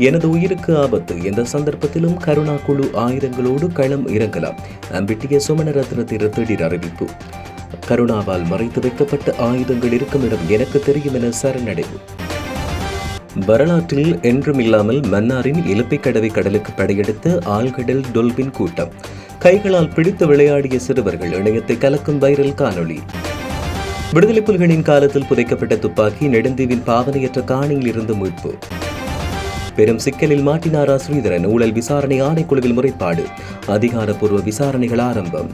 எனது உயிருக்கு ஆபத்து எந்த சந்தர்ப்பத்திலும் கருணா குழு ஆயுதங்களோடு களம் இறங்கலாம். அம்பிட்டிய சுமணரத்ன திடீர் அறிவிப்பு. கருணாவால் மறைத்து வைக்கப்பட்ட ஆயுதங்கள் இருக்கும் இடம் எனக்கு தெரியும் என சரணடைவு. வரலாற்றில் என்றும் இல்லாமல் மன்னாரின் இலப்பைக்கடவை கடலுக்கு படையெடுத்த ஆழ்கடல் டொல்பின் கூட்டம். கைகளால் பிடித்து விளையாடிய சிறுவர்கள் இணையத்தை கலக்கும் வைரல் காணொளி. விடுதலை புலிகளின் காலத்தில் புதைக்கப்பட்ட துப்பாக்கி நெடுந்தீவின் பாவனையற்ற காணியில் இருந்து மீட்பு. பெரும் சிக்கலில் மாட்டினாரா ஸ்ரீதரன்? ஊழல் விசாரணை ஆணைக்குழுவில் முறைப்பாடு. அதிகாரப்பூர்வ விசாரணைகள் ஆரம்பம்.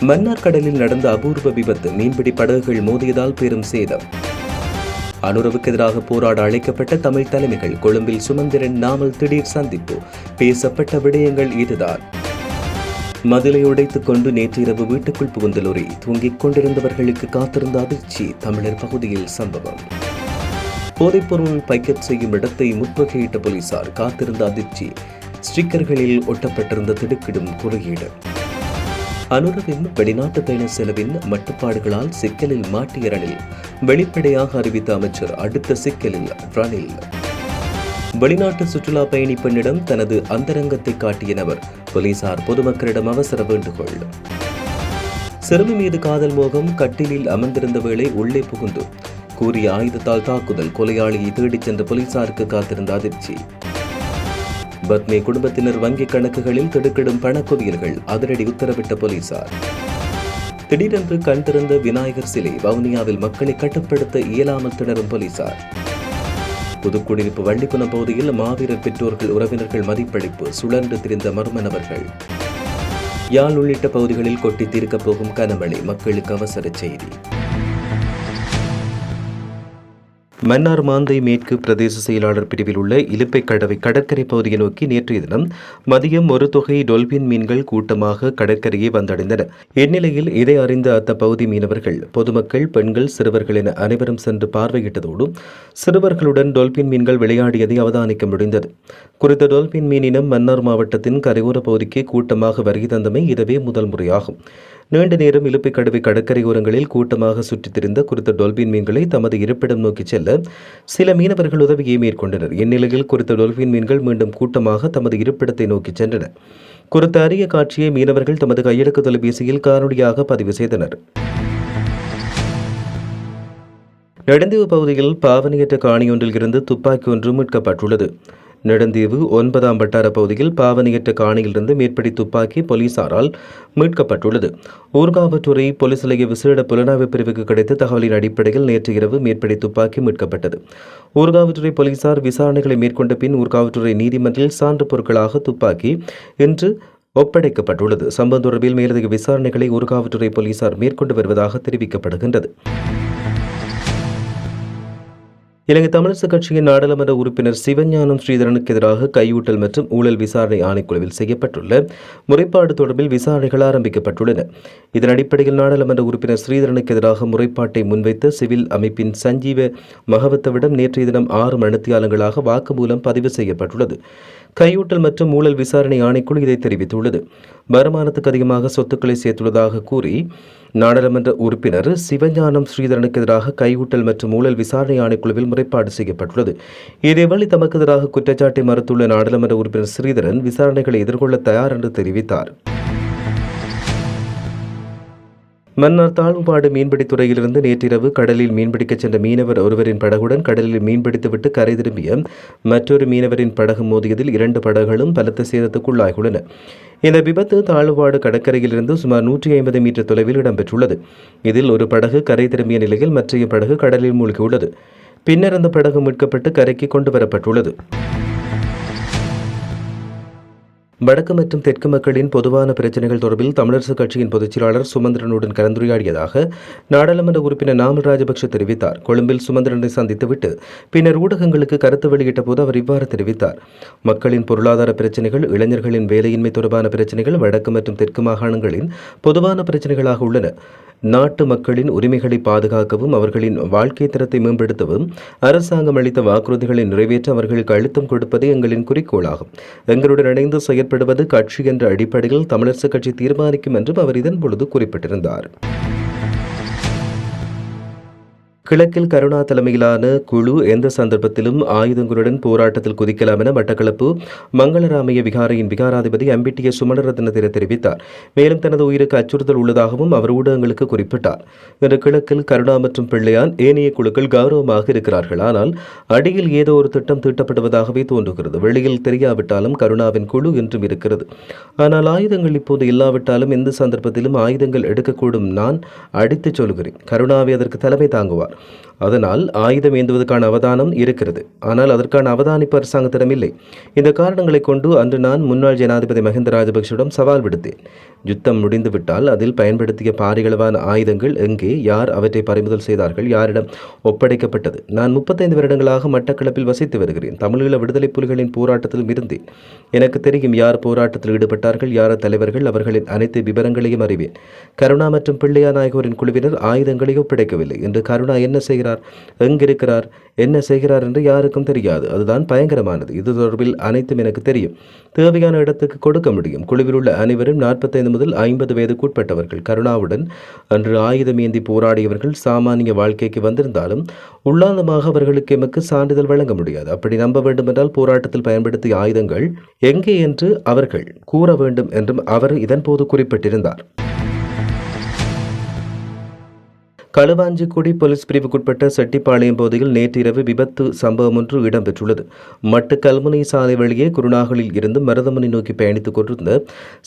மன்னார் கடலில் நடந்த அபூர்வ விபத்து மீன்பிடி படகுகள் மோதியதால் பெரும் சேதம். அனுரவுக்கு எதிராக போராட அழைக்கப்பட்ட தமிழ் தலைமைகள் கொழும்பில் சுமந்திரன் நாமல் திடீர் சந்திப்பு. பேசப்பட்ட விடயங்கள் இதுதான். மதிலை உடைத்துக் கொண்டு நேற்றிரவு வீட்டுக்குள் புகுந்த லொறி தூங்கிக் கொண்டிருந்தவர்களுக்கு காத்திருந்த அதிர்ச்சி தமிழர் பகுதியில் சம்பவம். போதைப்பொருள் பைக்கெட் செய்யும் இடத்தை முற்பகையிட்ட போலீசார் காத்திருந்த அதிர்ச்சி. ஸ்டிக்கர்களில் ஒட்டப்பட்டிருந்த திடுக்கிடும் குறியீடு அனுரவின் வெளிநாட்டு பயண செலவின் மட்டுப்பாடுகளால் சிக்கலில் மாட்டிய ரணில் வெளிப்படையாக அறிவித்த அமைச்சர் அடுத்த சிக்கலில் ரணில். வெளிநாட்டு சுற்றுலா பயணி பெண்ணிடம் தனது அந்தரங்கத்தை காட்டிய நபர் போலீசார் பொதுமக்களிடம் அவசர வேண்டுகோள். சிறுமி மீது காதல் மோகம் கட்டிலில் அமர்ந்திருந்த வேளை உள்ளே புகுந்து கூறிய ஆயுதத்தால் தாக்குதல் கொலையாளியை தேடிச் சென்ற போலீசாருக்கு காத்திருந்த அதிர்ச்சி. பத்மே குடும்பத்தினர் வங்கிக் கணக்குகளில் திடுக்கிடும் பணக்குவியல்கள் அதிரடி உத்தரவிட்ட போலீசார். திடீரென்று கண் திறந்த விநாயகர் சிலை வவுனியாவில் மக்களை கட்டுப்படுத்த இயலாமல் திணறும் போலீசார். புதுக்குடியிருப்பு வள்ளிக்குணம் பகுதியில் மாவீரர் பெற்றோர்கள் உறவினர்கள் மதிப்பளிப்பு சுழன்று திரிந்த மர்ம நபர்கள். யாழ் உள்ளிட்ட பகுதிகளில் கொட்டி தீர்க்கப் போகும் கனமழை மக்களுக்கு அவசர செய்தி. மன்னார் மாந்தை மேற்கு பிரதேச செயலாளர் பிரிவில் உள்ள இலுப்பைக்கடவை கடற்கரை பகுதியை நோக்கி நேற்றைய தினம் மதியம் ஒரு தொகை டொல்பின் மீன்கள் கூட்டமாக கடற்கரையை வந்தடைந்தன. இந்நிலையில் இதை அறிந்த அத்த பகுதி மீனவர்கள் பொதுமக்கள் பெண்கள் சிறுவர்கள் என அனைவரும் சென்று பார்வையிட்டதோடு சிறுவர்களுடன் டொல்பின் மீன்கள் விளையாடியதை அவதானிக்க முடிந்தது. குறித்த டொல்பின் மீனினம் மன்னார் மாவட்டத்தின் கரையோர பகுதிக்கு கூட்டமாக வருகை தந்தமை இதுவே முதல் முறையாகும். நீண்ட நேரம் இலுப்பை கடவை கடற்கரையோரங்களில் கூட்டமாக சுற்றித் திரிந்த குறித்த டொல்பின் மீன்களை தமது இருப்பிடம் நோக்கி செல்ல சில மீனவர்கள் உதவியை மேற்கொண்டனர். இந்நிலையில் குறித்த டொல்பின் மீன்கள் மீண்டும் கூட்டமாக தமது இருப்பிடத்தை நோக்கி சென்றன. குறித்த அரிய காட்சியை மீனவர்கள் தமது கையடக்க தொலைபேசியில் காணொலியாக பதிவு செய்தனர். நெடுந்தீவு பகுதியில் பாவனையற்ற காணியொன்றில் இருந்து துப்பாக்கி ஒன்று மீட்கப்பட்டுள்ளது. நெடுந்தீவு ஒன்பதாம் வட்டார பகுதியில் பாவனையற்ற காணியிலிருந்து மேற்படி துப்பாக்கி போலீசாரால் மீட்கப்பட்டுள்ளது. ஊர்காவற்றுறை போலீஸ் நிலைய விசேட புலனாய்வு பிரிவுக்கு கிடைத்த தகவலின் அடிப்படையில் நேற்று இரவு மேற்படி துப்பாக்கி மீட்கப்பட்டது. ஊர்காவற்றுறை போலீசார் விசாரணைகளை மேற்கொண்ட பின் ஊர்காவற்றுறை நீதிமன்றில் சான்று பொருட்களாக துப்பாக்கி இன்று ஒப்படைக்கப்பட்டுள்ளது. சம்பவம் தொடர்பில் மேலதிக விசாரணைகளை ஊர்காவற்றுறை போலீசார் மேற்கொண்டு வருவதாக தெரிவிக்கப்படுகின்றது. இலங்கை தமிழரசு கட்சியின் நாடாளுமன்ற உறுப்பினர் சிவஞானம் ஸ்ரீதரனுக்கு எதிராக கையூட்டல் மற்றும் ஊழல் விசாரணை ஆணைக்குழுவில் செய்யப்பட்டுள்ள முறைப்பாடு தொடர்பில் விசாரணைகள் ஆரம்பிக்கப்பட்டுள்ளன. இதன் அடிப்படையில் நாடாளுமன்ற உறுப்பினர் ஸ்ரீதரனுக்கு எதிராக முறைப்பாட்டை முன்வைத்த சிவில் அமைப்பின் சஞ்சீவ மகவத்தவிடம் நேற்றைய தினம் ஆறு மணித்தியாலங்களாக வாக்குமூலம் பதிவு செய்யப்பட்டுள்ளது. கையூட்டல் மற்றும் ஊழல் விசாரணை ஆணைக்குழு இதை தெரிவித்துள்ளது. வருமானத்துக்கு அதிகமாக சொத்துக்களை சேர்த்துள்ளதாக கூறி நாடாளுமன்ற உறுப்பினர் சிவஞானம் ஸ்ரீதரனுக்கு எதிராக கையூட்டல் மற்றும் ஊழல் விசாரணை ஆணைக்குழுவில் முறைப்பாடு செய்யப்பட்டுள்ளது. இதேவேளை தமக்கு எதிராக குற்றச்சாட்டை மறுத்துள்ள நாடாளுமன்ற உறுப்பினர் ஸ்ரீதரன் விசாரணைகளை எதிர்கொள்ள தயார் என்று தெரிவித்தார். மன்னார் தாழ்வுபாடு மீன்பிடித்துறையிலிருந்து நேற்றிரவு கடலில் மீன்பிடிக்கச் சென்ற மீனவர் ஒருவரின் படகுடன் கடலில் மீன்பிடித்துவிட்டு கரை திரும்பிய மற்றொரு மீனவரின் படகு மோதியதில் இரண்டு படகுகளும் பலத்த சேதத்துக்குள்ளாகியுள்ளன. இந்த விபத்து தாழ்வுபாடு கடற்கரையிலிருந்து சுமார் நூற்றி ஐம்பது மீட்டர் தொலைவில் இடம்பெற்றுள்ளது. இதில் ஒரு படகு கரை திரும்பிய நிலையில் மற்றைய படகு கடலில் மூழ்கியுள்ளது. பின்னர் அந்த படகு மீட்கப்பட்டு கரைக்கு கொண்டு வரப்பட்டுள்ளது. வடக்கு மற்றும் தெற்கு மக்களின் பொதுவான பிரச்சனைகள் தொடர்பில் தமிழரசுக் கட்சியின் பொதுச்செயலாளர் சுமந்திரனுடன் கலந்துரையாடியதாக நாடாளுமன்ற உறுப்பினர் நாமல் ராஜபக்ஷ தெரிவித்தார். கொழும்பில் சுமந்திரனை சந்தித்துவிட்டு பின்னர் ஊடகங்களுக்கு கருத்து வெளியிட்ட போது அவர் இவ்வாறு தெரிவித்தார். மக்களின் பொருளாதார பிரச்சனைகள் இளைஞர்களின் வேலையின்மை தொடர்பான பிரச்சனைகள் வடக்கு மற்றும் தெற்கு மாகாணங்களின் பொதுவான பிரச்சனைகளாக உள்ளன. நாட்டு மக்களின் உரிமைகளை பாதுகாக்கவும் அவர்களின் வாழ்க்கை தரத்தை மேம்படுத்தவும் அரசாங்கம் அளித்த வாக்குறுதிகளை நிறைவேற்ற அவர்களுக்கு அழுத்தம் கொடுப்பது எங்களின் குறிக்கோளாகும். எங்களுடன் இணைந்து செயற்படுவது கட்சி என்ற அடிப்படையில் தமிழரசுக் கட்சி தீர்மானிக்கும் என்றும் அவர் இதன் பொழுது குறிப்பிட்டிருந்தார். கிழக்கில் கருணா தலைமையிலான குழு எந்த சந்தர்ப்பத்திலும் ஆயுதங்களுடன் போராட்டத்தில் குதிக்கலாம் என மட்டக்களப்பு மங்களராமைய விகாரையின் விகாராதிபதி அம்பிட்டிய சுமணரத்ன திரு தெரிவித்தார். மேலும் தனது உயிருக்கு அச்சுறுத்தல் உள்ளதாகவும் அவர் ஊடகங்களுக்கு குறிப்பிட்டார். இன்று கிழக்கில் கருணா மற்றும் பிள்ளையான் ஏனைய குழுக்கள் கௌரவமாக இருக்கிறார்கள். ஆனால் அடியில் ஏதோ ஒரு திட்டம் தீட்டப்படுவதாகவே தோன்றுகிறது. வெளியில் தெரியாவிட்டாலும் கருணாவின் குழு என்றும் இருக்கிறது. ஆனால் ஆயுதங்கள் இப்போது இல்லாவிட்டாலும் எந்த சந்தர்ப்பத்திலும் ஆயுதங்கள் எடுக்கக்கூடும். நான் அடித்துச் சொல்கிறேன். கருணாவை அதற்கு தலைமை தாங்குவார். அதனால் ஆயுதம் ஏந்துவதற்கான அவதானம் இருக்கிறது. ஆனால் அதற்கான அவதானிப்பு அரசாங்கத்திடம் இல்லை. இந்த காரணங்களை கொண்டு அன்று நான் முன்னாள் ஜனாதிபதி மஹிந்த ராஜபக்சவிடம் சவால் விடுத்தேன். யுத்தம் முடிந்துவிட்டால் அதில் பயன்படுத்திய பாரிகளவான ஆயுதங்கள் எங்கே யார் அவற்றை பறிமுதல் செய்தார்கள் யாரிடம் ஒப்படைக்கப்பட்டது? நான் முப்பத்தைந்து வருடங்களாக மட்டக்களப்பில் வசித்து வருகிறேன். தமிழீழ விடுதலை புலிகளின் போராட்டத்திலும் இருந்தேன் எனக்கு தெரியும் யார் போராட்டத்தில் ஈடுபட்டார்கள் யார் தலைவர்கள் அவர்களின் அனைத்து விவரங்களையும் அறிவேன். கருணா மற்றும் பிள்ளையா நாயகரின் குழுவினர் ஆயுதங்களை ஒப்படைக்கவில்லை. என்று கருணா என்ன செய்கிறார்? எங்கிருக்கிறார்? என்ன செய்கிறார் என்று யாருக்கும் தெரியாது. அதுதான் பயங்கரமானது. இது தொடர்பில் அனைத்தும் எனக்கு தெரியும். தேவையான இடத்துக்கு கொடுக்க முடியும். குழுவில் உள்ள அனைவரும் நாற்பத்தைந்து முதல் ஐம்பது வயதுக்குட்பட்டவர்கள். கருணாவுடன் அன்று ஆயுதம் ஏந்தி போராடியவர்கள் சாமானிய வாழ்க்கைக்கு வந்திருந்தாலும் உள்ளாந்தமாக அவர்களுக்கு எமக்கு சான்றிதழ் வழங்க முடியாது. அப்படி நம்ப வேண்டுமென்றால் போராட்டத்தில் பயன்படுத்திய ஆயுதங்கள் எங்கே என்று அவர்கள் கூற வேண்டும் என்றும் அவர் இதன்போது குறிப்பிட்டிருந்தார். களுவாஞ்சிக்குடி போலீஸ் பிரிவுக்குட்பட்ட செட்டிப்பாளையம் பகுதியில் நேற்றிரவு விபத்து சம்பவம் ஒன்று இடம்பெற்றுள்ளது. மட்டு கல்முனை சாலை வழியே குருநாகலில் இருந்து மருதமனை நோக்கி பயணித்துக் கொண்டிருந்த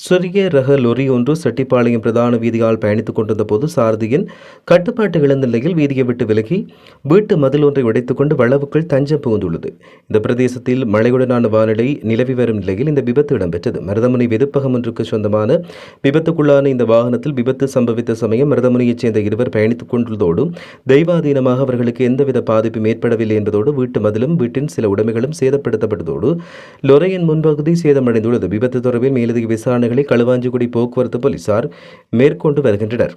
சிறிய ரக லொரி ஒன்று செட்டிப்பாளையம் பிரதான வீதியால் பயணித்துக் கொண்டிருந்த போது சாரதியின் கட்டுப்பாட்டு இழந்த நிலையில் வீதியை விட்டு விலகி வீட்டு மதில் ஒன்றை உடைத்துக் கொண்டு வளவுக்குள் தஞ்சம் புகுந்துள்ளது. இந்த பிரதேசத்தில் மழையுடனான வானிலை நிலவி வரும் நிலையில் இந்த விபத்து இடம்பெற்றது. மருதமுனை வெதுப்பகம் ஒன்றுக்கு சொந்தமான விபத்துக்குள்ளான இந்த வாகனத்தில் விபத்து சம்பவித்த சமயம் மருதமனையைச் சேர்ந்த இருவர் பயணித்துக் கொண்டுள்ளதோடு தெய்வாதீனமாக அவர்களுக்கு எந்தவித பாதிப்பும் ஏற்படவில்லை என்பதோடு வீட்டு மதிலும் வீட்டின் சில உடைமைகளும் சேதப்படுத்தப்பட்டதோடு லொரையின் முன்பகுதி சேதமடைந்துள்ளது. விபத்து தொடர்பில் மேலதிக விசாரணைகளை களுவாஞ்சிக்குடி போக்குவரத்து போலீசார் மேற்கொண்டு வருகின்றனர்.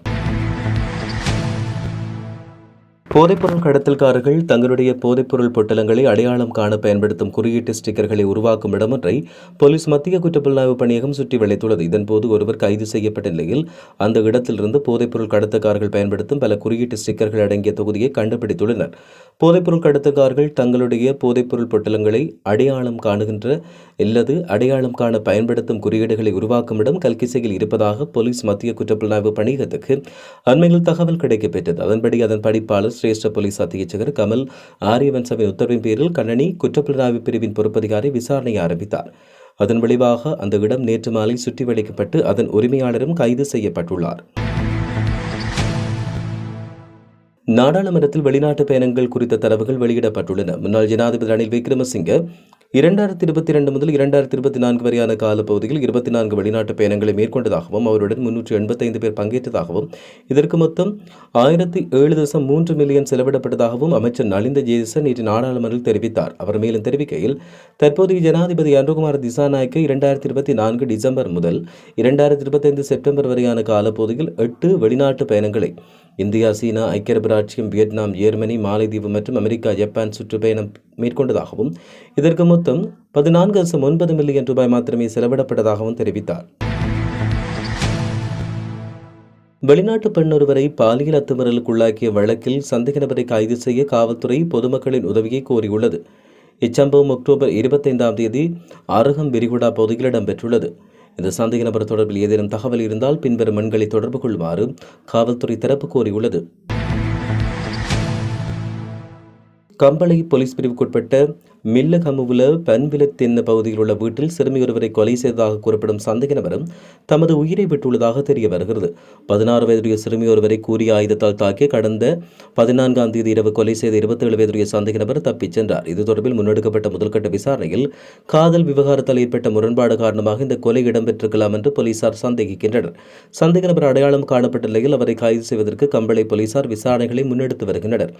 போதைப்பொருள் கடத்தல்காரர்கள் தங்களுடைய போதைப்பொருள் பொட்டலங்களை அடையாளம் காண பயன்படுத்தும் குறியீட்டு ஸ்டிக்கர்களை உருவாக்கும் இடமொன்றை போலீஸ் மத்திய குற்றப்புலனாய்வு பணியகம் சுற்றி வளைத்துள்ளது. இதன்போது ஒருவர் கைது செய்யப்பட்ட நிலையில் அந்த இடத்திலிருந்து போதைப்பொருள் கடத்தக்காரர்கள் பயன்படுத்தும் பல குறியீட்டு ஸ்டிக்கர்கள் அடங்கிய தொகுதியை கண்டுபிடித்துள்ளனர். போதைப்பொருள் கடத்தக்காரர்கள் தங்களுடைய போதைப்பொருள் பொட்டலங்களை அடையாளம் காணுகின்ற அல்லது அடையாளம் காண பயன்படுத்தும் குறியீடுகளை உருவாக்கும் இடம் கல்கிசையில் இருப்பதாக போலீஸ் மத்திய குற்றப்புலனாய்வு பணியகத்துக்கு அண்மையில் தகவல் கிடைக்கப்பெற்றது. அதன்படி அதன் படிப்பாளர் சிரேஷ்ட போலீஸ் அத்தியட்சகர் கமல் ஆரியவன்சவின் உத்தரவின் பேரில் கண்ணனி குற்றப்புலனாய்வு பிரிவின் பொறுப்பதிகாரி விசாரணை ஆரம்பித்தார். அதன் விளைவாக அந்த இடம் நேற்று மாலை சுற்றி வளைக்கப்பட்டு அதன் உரிமையாளரும் கைது செய்யப்பட்டுள்ளார். நாடாளுமன்றத்தில் வெளிநாட்டு பயணங்கள் குறித்த தரவுகள் வெளியிடப்பட்டுள்ளன. முன்னாள் ஜனாதிபதி ரணில் விக்ரமசிங்க இரண்டாயிரத்தி இருபத்தி இரண்டு முதல் இரண்டாயிரத்தி இருபத்தி நான்கு வரையான காலப்பகுதியில் இருபத்தி நான்கு வெளிநாட்டு பயணங்களை மேற்கொண்டதாகவும் அவருடன் முன்னூற்றி எண்பத்தைந்து பேர் பங்கேற்றதாகவும் இதற்கு மொத்தம் ஆயிரத்தி ஏழு தசம் மூன்று மில்லியன் செலவிடப்பட்டதாகவும் அமைச்சர் நலிந்த ஜேசன் நேற்று நாடாளுமன்றில் தெரிவித்தார். அவர் மேலும் தெரிவிக்கையில் தற்போதைய ஜனாதிபதி அன்புகுமார் திசாநாயக்க இரண்டாயிரத்தி இருபத்தி நான்கு டிசம்பர் முதல் இரண்டாயிரத்தி இருபத்தைந்து செப்டம்பர் வரையான காலப்பகுதியில் எட்டு வெளிநாட்டு பயணங்களை இந்தியா சீனா ஐக்கிய அரபு ராச்சியம் வியட்நாம் ஜெர்மனி மாலைதீவு மற்றும் அமெரிக்கா ஜப்பான் சுற்றுப்பயணம் மேற்கொண்டதாகவும் இதற்கு மொத்தம் பதினான்கு லட்சம் ஒன்பது மில்லியன் ரூபாய் மாத்திரமே செலவிடப்பட்டதாகவும் தெரிவித்தார். வெளிநாட்டு பெண் ஒருவரை பாலியல் அத்துமீறலுக்குள்ளாக்கிய வழக்கில் சந்தேக நபரை கைது செய்ய காவல்துறை பொதுமக்களின் உதவியை கோரியுள்ளது. இச்சம்பவம் அக்டோபர் இருபத்தைந்தாம் தேதி அருகம் விரிகுடா பகுதியில் இடம்பெற்றுள்ளது. இந்த சந்தேக நபர் தொடர்பில் ஏதேனும் தகவல் இருந்தால் பின்வரும் எண்களை தொடர்பு கொள்ளுமாறு காவல்துறை தரப்பு கோரியுள்ளது. கம்பளை போலீஸ் பிரிவுக்குட்பட்ட மில்லகமுவுல பன்விலத் என்ன பகுதியில் உள்ள வீட்டில் சிறுமி ஒருவரை கொலை செய்ததாக கூறப்படும் சந்தேக நபரும் தமது உயிரை விட்டுள்ளதாக தெரிய வருகிறது. பதினாறு வயதுடைய சிறுமி ஒருவரை கூறிய ஆயுதத்தால் தாக்கி கடந்த பதினான்காம் தேதி இரவு கொலை செய்த இருபத்தேழு வயதுடைய சந்தேக நபர் தப்பிச் சென்றார். இது தொடர்பில் முன்னெடுக்கப்பட்ட முதல்கட்ட விசாரணையில் காதல் விவகாரத்தால் ஏற்பட்ட முரண்பாடு காரணமாக இந்த கொலை இடம்பெற்றிருக்கலாம் என்று போலீசார் சந்தேகிக்கின்றனர். சந்தேக நபர் அடையாளம் காணப்பட்ட நிலையில் அவரை கைது செய்வதற்கு கம்பளை போலீசார் விசாரணைகளை முன்னெடுத்து வருகின்றனர்.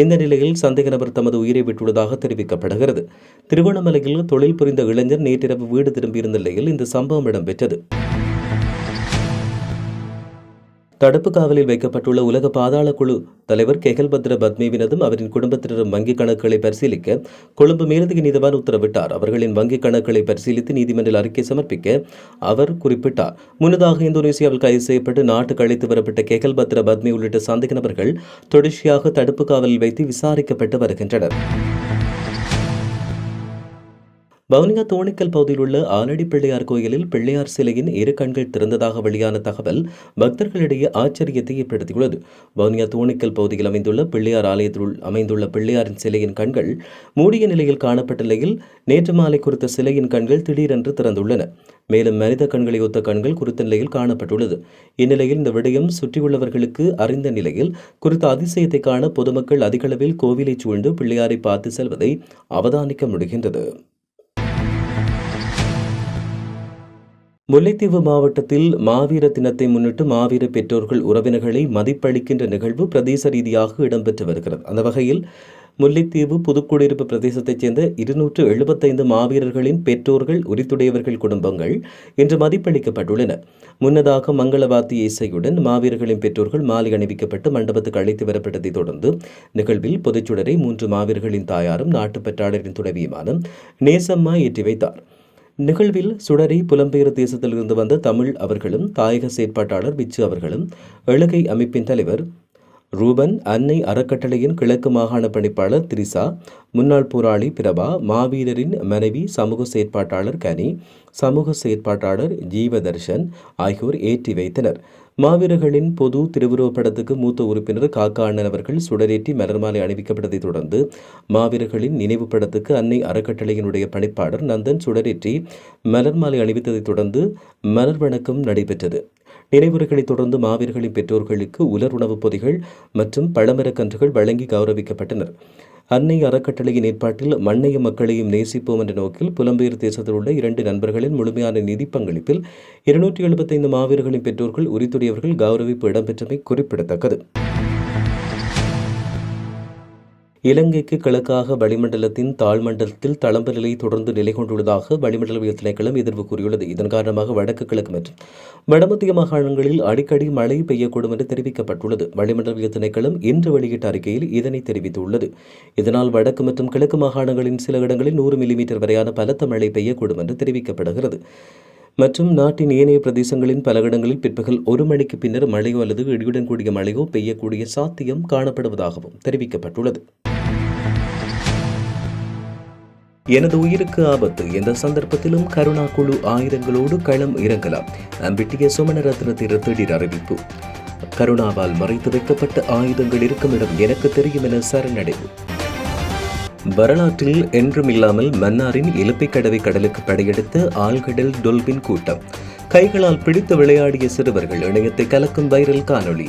இந்த நிலையில் சந்தேக நபர் தமது உயிரை விட்டுள்ளதாக தெரிவிக்கப்படுகிறது. திருவண்ணாமலையில் தொழில் புரிந்த இளைஞர் நேற்றிரவு வீடு திரும்பியிருந்த நிலையில் இந்த சம்பவம் இடம்பெற்றது. தடுப்பு காவலில் வைக்கப்பட்டுள்ள உலக பாதாள குழு தலைவர் கெகல்பத்ர பத்மேவினதும் அவரின் குடும்பத்தினரும் வங்கிக் கணக்குகளை பரிசீலிக்க கொழும்பு மேலதிக நீதிவான் உத்தரவிட்டார். அவர்களின் வங்கிக் கணக்குகளை பரிசீலித்து நீதிமன்றில் அறிக்கை சமர்ப்பிக்க அவர் குறிப்பிட்டார். முன்னதாக இந்தோனேசியாவில் கைது செய்யப்பட்டு நாட்டுக்கு அழைத்து வரப்பட்ட கெகல்பத்ர பத்மி உள்ளிட்ட சந்தேக நபர்கள் தொடர்ச்சியாக தடுப்பு காவலில் வைத்து விசாரிக்கப்பட்டு வருகின்றனர். வவுனியா தோணிக்கல் பகுதியில் உள்ள ஆலடி பிள்ளையார் கோயிலில் பிள்ளையார் சிலையின் இரு கண்கள் திறந்ததாக வெளியான தகவல் பக்தர்களிடையே ஆச்சரியத்தை ஏற்படுத்தியுள்ளது. வவுனியா தோணிக்கல் பகுதியில் அமைந்துள்ள பிள்ளையார் ஆலயத்தில் அமைந்துள்ள பிள்ளையாரின் சிலையின் கண்கள் மூடிய நிலையில் காணப்பட்ட நிலையில் நேற்று மாலை குறித்த சிலையின் கண்கள் திடீரென்று திறந்துள்ளன. மேலும் மனித கண்களை ஒத்த கண்கள் குறித்த நிலையில் காணப்பட்டுள்ளது. இந்நிலையில் இந்த விடயம் சுற்றியுள்ளவர்களுக்கு அறிந்த நிலையில் குறித்த அதிசயத்தை காண பொதுமக்கள் அதிகளவில் கோவிலை சூழ்ந்து பிள்ளையாரை பார்த்து செல்வதை அவதானிக்க முடிகின்றது. முல்லைத்தீவு மாவட்டத்தில் மாவீர தினத்தை முன்னிட்டு மாவீர பெற்றோர்கள் உறவினர்களை மதிப்பளிக்கின்ற நிகழ்வு பிரதேச ரீதியாக இடம்பெற்று வருகிறது. அந்த வகையில் முல்லைத்தீவு புதுக்குடியிருப்பு பிரதேசத்தைச் சேர்ந்த இருநூற்று எழுபத்தைந்து மாவீரர்களின் பெற்றோர்கள் உரித்துடையவர்கள் குடும்பங்கள் இன்று மதிப்பளிக்கப்பட்டுள்ளன. முன்னதாக மங்களவாத்தி இசையுடன் மாவீரர்களின் பெற்றோர்கள் மாலை அணிவிக்கப்பட்டு மண்டபத்துக்கு அழைத்து வரப்பட்டதைத் தொடர்ந்து நிகழ்வில் பொதுச்சுடரை மூன்று மாவீரர்களின் தாயாரும் நாட்டுப்பற்றாளரின் துணைவியுமான நேசம்மா ஏற்றி வைத்தார். நிகழ்வில் சுடரி புலம்பெயர் தேசத்திலிருந்து வந்த தமிழ் அவர்களும் தாயக செயற்பாட்டாளர் பிச்சு அவர்களும் எழுகை அமைப்பின் தலைவர் ரூபன் அன்னை அறக்கட்டளையின் கிழக்கு மாகாண பணிப்பாளர் திரிசா முன்னாள் போராளி பிரபா மாவீரரின் மனைவி சமூக செயற்பாட்டாளர் கனி சமூக செயற்பாட்டாளர் ஜீவதர்ஷன் ஆகியோர் ஏற்றி வைத்தனர். மாவீரர்களின் பொது திருவுருவப்படத்துக்கு மூத்த உறுப்பினர் காக்கா அண்ணன் அவர்கள் சுடரேற்றி மலர்மாலை அணிவிக்கப்பட்டதைத் தொடர்ந்து மாவீரர்களின் நினைவு படத்துக்கு அன்னை அறக்கட்டளையினுடைய பணிப்பாளர் நந்தன் சுடரேற்றி மலர்மாலை அணிவித்ததைத் தொடர்ந்து மலர் வணக்கம் நடைபெற்றது. நினைவுரைகளைத் தொடர்ந்து மாவீரர்களின் பெற்றோர்களுக்கு உலர் உணவுப் பொதிகள் மற்றும் பழமரக்கன்றுகள் வழங்கி கௌரவிக்கப்பட்டனர். அன்னை அறக்கட்டளையின் ஏற்பாட்டில் மண்ணையும் மக்களையும் நேசிப்போம் என்ற நோக்கில் புலம்பெயர் தேசத்தில் உள்ள இரண்டு நண்பர்களின் முழுமையான நிதி பங்களிப்பில் இருநூற்றி எழுபத்தைந்து மாவீரர்களின் பெற்றோர்கள் உரித்துடையவர்கள் கௌரவிப்பு இடம்பெற்றமை குறிப்பிடத்தக்கது. இலங்கைக்கு கிழக்காக வளிமண்டலத்தின் தாழ்மண்டலத்தில் தளம்பு நிலை தொடர்ந்து நிலை கொண்டுள்ளதாக வளிமண்டலவியல் திணைக்களம் எதிர்வு கூறியுள்ளது. இதன் காரணமாக வடக்கு கிழக்கு மற்றும் வடமத்திய மாகாணங்களில் அடிக்கடி மழை பெய்யக்கூடும் என்று தெரிவிக்கப்பட்டுள்ளது. வளிமண்டலவியல் திணைக்களம் இன்று வெளியிட்ட அறிக்கையில் இதனை தெரிவித்துள்ளது. இதனால் வடக்கு மற்றும் கிழக்கு மாகாணங்களின் சில இடங்களில் நூறு மில்லிமீட்டர் வரையான பலத்த மழை பெய்யக்கூடும் என்று தெரிவிக்கப்படுகிறது. மற்றும் நாட்டின் ஏனைய பிரதேசங்களின் பல இடங்களில் பிற்பகல் ஒரு மணிக்கு பின்னர் மழையோ அல்லது இடியுடன் கூடிய மழையோ பெய்யக்கூடிய சாத்தியம் காணப்படுவதாகவும் தெரிவிக்கப்பட்டுள்ளது. எனது உயிருக்கு ஆபத்து எந்த சந்தர்ப்பத்திலும் கருணா குழு ஆயுதங்களோடு களம் இறங்கலாம். நம்பிட்டிய சுமணரத்ன திடீர் அறிவிப்பு. கருணாவால் மறைத்து வைக்கப்பட்ட ஆயுதங்கள் இருக்கும் இடம் எனக்கு தெரியும் என சரணடைவு. வரலாற்றில் என்றும் இல்லாமல் மன்னாரின் இலப்பைக்கடவை கடலுக்கு படையெடுத்த ஆழ்கடல் டொல்பின் கூட்டம். கைகளால் பிடித்து விளையாடிய சிறுவர்கள் இணையத்தை கலக்கும் வைரல் காணொளி.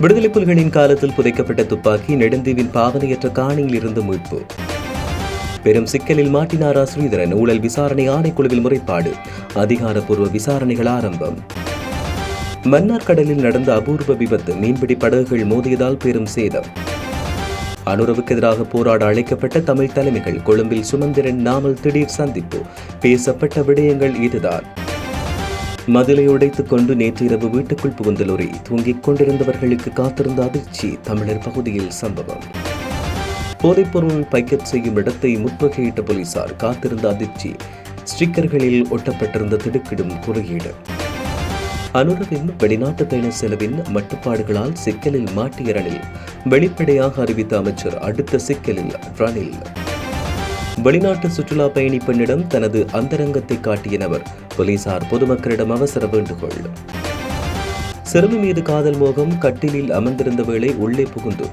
விடுதலை புலிகளின் காலத்தில் புதைக்கப்பட்ட துப்பாக்கி நெடுந்தீவின் பாவனையற்ற காணியில் இருந்து மீட்பு. பெரும் சிக்கலில் மாட்டினாரா ஸ்ரீதரன்? ஊழல் விசாரணை ஆணைக்குழுவில் முறைப்பாடு. அதிகாரப்பூர்வ விசாரணைகள் ஆரம்பம். மன்னார் கடலில் நடந்த அபூர்வ விபத்து மீன்பிடி படகுகள் மோதியதால் பெரும் சேதம். அனுரவுக்கு எதிராக போராட அழைக்கப்பட்ட தமிழ் தலைமைகள் கொழும்பில் சுமந்திரன் நாமல் திடீர் சந்திப்பு. பேசப்பட்ட விடயங்கள் இதுதான். மதிலை உடைத்துக் கொண்டு நேற்று இரவு வீட்டுக்குள் புகுந்த லொரி தூங்கிக் கொண்டிருந்தவர்களுக்கு காத்திருந்த அதிர்ச்சி தமிழர் பகுதியில் சம்பவம். போதைப்பொருள் பைக்கெட் செய்யும் இடத்தை முற்றுகையிட்ட போலீசார் காத்திருந்த அதிர்ச்சி. ஸ்டிக்கர்களில் ஒட்டப்பட்டிருந்த திடுக்கிடும் குறியீடு அனுரவின் வெளிநாட்டு பயண செலவின் மட்டுப்பாடுகளால் சிக்கலில் மாட்டிய ரணில் வெளிப்படையாக அறிவித்த அமைச்சர் அடுத்த சிக்கலில் ரணில். வெளிநாட்டு சுற்றுலா பயணி பெண்ணிடம் தனது அந்தரங்கத்தை காட்டிய நபர் போலீசார் பொதுமக்களிடம் அவசர வேண்டுகோள். சிறுமி மீது காதல் மோகம் கட்டிலில் அமர்ந்திருந்த வேளை உள்ளே புகுந்து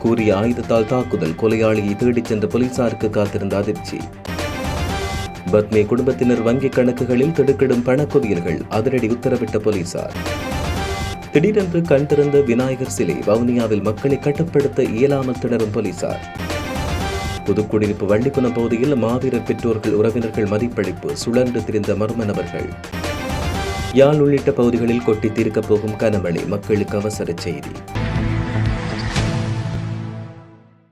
கூறிய ஆயுதத்தால் தாக்குதல் கொலையாளியை தேடிச் சென்ற போலீசாருக்கு காத்திருந்த அதிர்ச்சி. பத்மே குடும்பத்தினர் வங்கிக் கணக்குகளில் திடுக்கிடும் பணக்குவியல்கள் அதிரடி உத்தரவிட்ட போலீசார். திடீரென்று கண் திறந்த விநாயகர் சிலை வவுனியாவில் மக்களை கட்டுப்படுத்த இயலாமல் திணறும் போலீசார். புதுக்குடியிருப்பு வள்ளிக்குணம் பகுதியில் மாவீரர் பெற்றோர்கள் உறவினர்கள் மதிப்பளிப்பு சுழன்று திரிந்த மர்ம நபர்கள். யாழ் உள்ளிட்ட பகுதிகளில் கொட்டி தீர்க்கப் போகும் கனமழை மக்களுக்கு அவசர செய்தி.